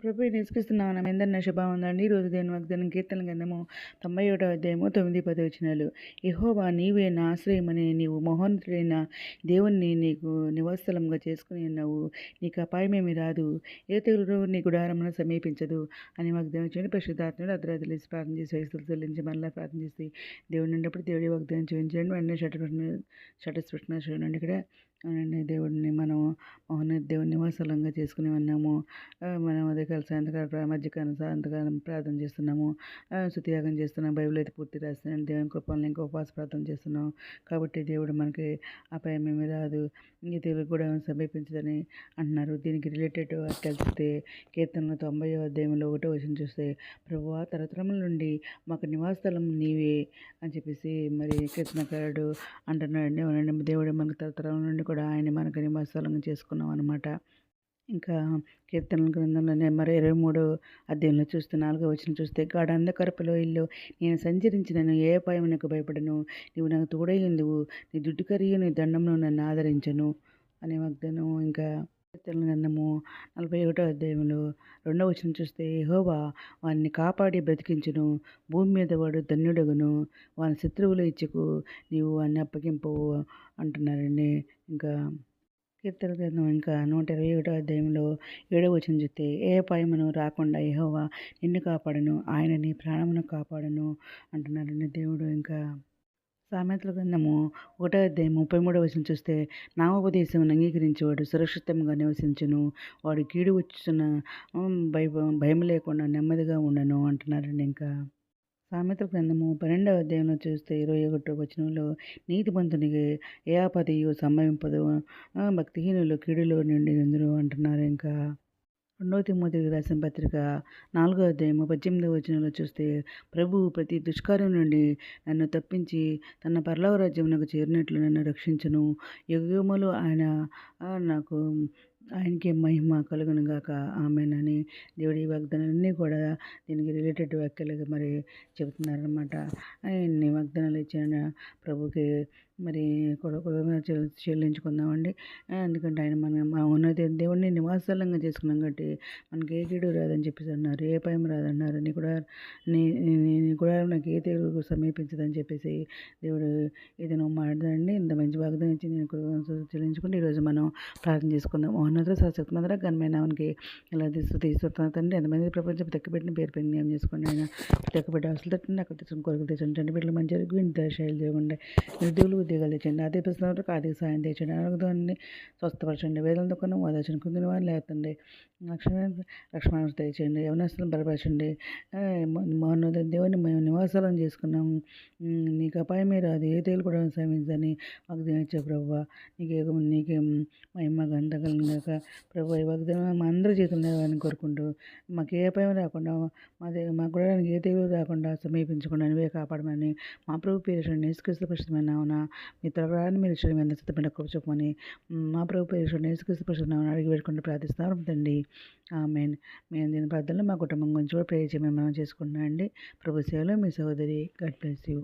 ప్రభు నివసిస్తున్నాను ఎందరిన శుభం ఉందండి. ఈరోజు దేని వాగ్దానం కీర్తన గంధము తొంభై ఒకటో అధ్యాయము తొమ్మిది పది వచ్చినాలు ఎహోవా నీవే నా ఆశ్రయమని నీవు మహోన్నతుడైన దేవుణ్ణి నీకు నివాసస్థలంగా చేసుకుని ఉన్నావు. నీకు అపాయమేమి రాదు. ఏ తెగులు నీ గుడారమును సమీపించదు అని వాగ్దానం చేయండి. పరిశుద్ధాత్ముడు అర్ధరాత్రి ప్రార్థన చేసి వయసులు చెల్లించి మళ్ళీ ప్రార్థన చేసి దేవుడు ఉన్నప్పుడు దేవుడి వాగ్దానం చూపించండి వెంటనే షటర్ షటస్పృష్ణ చూడండి ఇక్కడ అవునండి దేవుడిని మనం మౌన దేవుని నివాసలంగా చేసుకుని ఉన్నాము. మనం ఉదయకాల సాయంత్రకాల మధ్యకాలం సాయంత్రకాలం ప్రార్థన చేస్తున్నాము. శుతియాగం చేస్తున్నాం. బైబిల్ అయితే పూర్తి రాస్తున్నాను దేవుని కృపలను ఇంకా ఉపవాస ప్రార్థన చేస్తున్నాం. కాబట్టి దేవుడు మనకి అపాయం ఏమీ రాదు. ఈ తెలుగు కూడా సమీపించదని అంటున్నారు. దీనికి రిలేటెడ్ తెలిస్తే కీర్తనలు తొంభై అధ్యాయంలో ఒకటో వచ్చిన చూస్తే ప్రభు తరతరముల నుండి మాకు నివాసస్థలం నీవే అని చెప్పేసి మరి కీర్తనకారుడు అంటున్నాడు. దేవుడు మనకు తరతరం నుండి కూడా ఆయన మనకు నివాసస్థలంగా చేసుకున్నాం అనమాట. ఇంకా కీర్తనల గ్రంథంలోనే మరో ఇరవై మూడు అధ్యాయంలో చూస్తే నాలుగో వచ్చిన చూస్తే గాఢ అంధకరపులో ఇల్లు నేను సంచరించినను ఏ నీకు భయపడను? నీవు నాకు తోడయ్యిందువు నీ దుడ్డు కరియు నీ దండంలో నన్ను ఆదరించను. అనే వాగ్దానం ఇంకా కీర్తన గ్రంథము నలభై ఒకటో అధ్యాయంలో రెండవ వచ్చిన చూస్తే హోవా వారిని కాపాడి బ్రతికించును భూమి మీద వాడు ధన్యుడగును వాని శత్రువులు ఇచ్చకు నీవు వాన్ని అప్పగింపవు అంటున్నారండి. ఇంకా కీర్తన గ్రంథం ఇంకా నూట ఇరవై ఒకటో అధ్యాయంలో ఏడవ వచ్చిన చూస్తే ఏ పాయమును రాకుండా ఏహోవా నిన్ను కాపాడను ఆయన నీ ప్రాణమును కాపాడను అంటున్నారండి దేవుడు. ఇంకా సామెతల గ్రంథము ఒకటో అధ్యాయం ముప్పై మూడవ వచ్చిన చూస్తే నామోపదేశం అంగీకరించేవాడు సురక్షితంగా నివసించును వాడు కీడు వచ్చిన భయ భయం లేకుండా నెమ్మదిగా ఉండను అంటున్నారండి ఇంకా సామెత గ్రంథము పన్నెండవ అధ్యాయంలో చూస్తే ఇరవై ఒకటో వచనంలో నీతిమంతునికి ఏ ఆపదయు సంభవింపదు. భక్తిహీనులు కీడులో నిండి ఎందురు అంటున్నారు ఇంకా. రెండవ తిమ్మతికి రాసిన పత్రిక నాలుగో అధ్యాయము పద్దెనిమిదవ వచనంలో చూస్తే ప్రభు ప్రతి దుష్కార్యం నుండి నన్ను తప్పించి తన పర్లవ రాజ్యమునకు చేరినట్లు నన్ను రక్షించను. యుగములు ఆయన నాకు ఆయనకి మహిమ కలుగును గాక. ఆమెనని దేవుడి వాగ్దానాలన్నీ కూడా దీనికి రిలేటెడ్ వ్యాఖ్యలుగా మరి చెబుతున్నారనమాట ఆయన్ని వాగ్దానాలు ఇచ్చిన ప్రభుకి మరి కొడుకులుగా చెల్లించుకుందామండి. ఎందుకంటే ఆయన మన మా ఉన్నది దేవుడిని నివాసాలంగా చేసుకున్నాం కాబట్టి మనకి ఏ కీడు రాదని చెప్పేసి అన్నారు. ఏ భయం రాదన్నారు. నీ కూడా నీ నీ కూడా నాకు ఏ తెలుగు సమీపించదని చెప్పేసి దేవుడు ఏదైనా మాట్లాడండి ఇంత మంచి వాగ్దానం ఇచ్చి నేను చెల్లించుకుంటే ఈరోజు మనం ప్రార్థన చేసుకుందాం. మహోన్నత సశక్తి మందర ఘనమైన మనకి ఇలా తీసుకున్న తండ్రి ఎంతమంది ప్రపంచం తెక్కబెట్టిన పేరు పెట్టి ఏం చేసుకోండి ఆయన. తెక్కబెట్టి అవసరం తట్టండి అక్కడ తెచ్చుకుని కొరకు తెచ్చండి బిడ్డలు మంచి ఇంటి శైలి చేయకుండా నిరుద్యోగులు ఉద్యోగాలు తెచ్చండి. అదే ప్రశ్నలకు ఆర్థిక సాయం తెచ్చండి. అడుగుదాన్ని స్వస్థపరచండి. వేదన దుఃఖం ఓదార్చండి కుంగిన వారిని లేకండి లక్ష్మణ లక్ష్మణ తెచ్చండి. యవనస్తులను బలపరచండి. మహోన్నత దేవుని మేము నివాసాలను చేసుకున్నాము నీకు అపాయమే రాదు. ఏ తేలు కూడా శ్రమించని మాకు దినచ్చే ప్రభు నీకే నీకే మహిమ గంట కనుక ప్రభు ఈ వాగ్దానం మా అందరి జీవితంలో అని కోరుకుంటూ మాకు ఏ అపాయం రాకుండా మాది మా కూడా ఏ తెగులు రాకుండా సమీపించకుండా నువ్వే కాపాడమని మా ప్రభు పేరు నేసుక్రీస్తు పరిశుద్ధమైన అవునా మీ త్వరగానే మీరు ఇచ్చిన మీద సిద్ధమైన కృప చెప్పమని మా ప్రభు పేరు నేసుక్రీస్తు పరిశుద్ధమైన అడిగి పెట్టుకుంటూ ప్రార్థిస్తాను తండ్రి. ఆమెన్. మేము దీని ప్రార్థనలో మా కుటుంబం గురించి కూడా ప్రే చేయమని మనం చేసుకుంటున్నాం అండి. ప్రభు సేవలో మీ సహోదరి గడ్ బ్లెస్ యూ.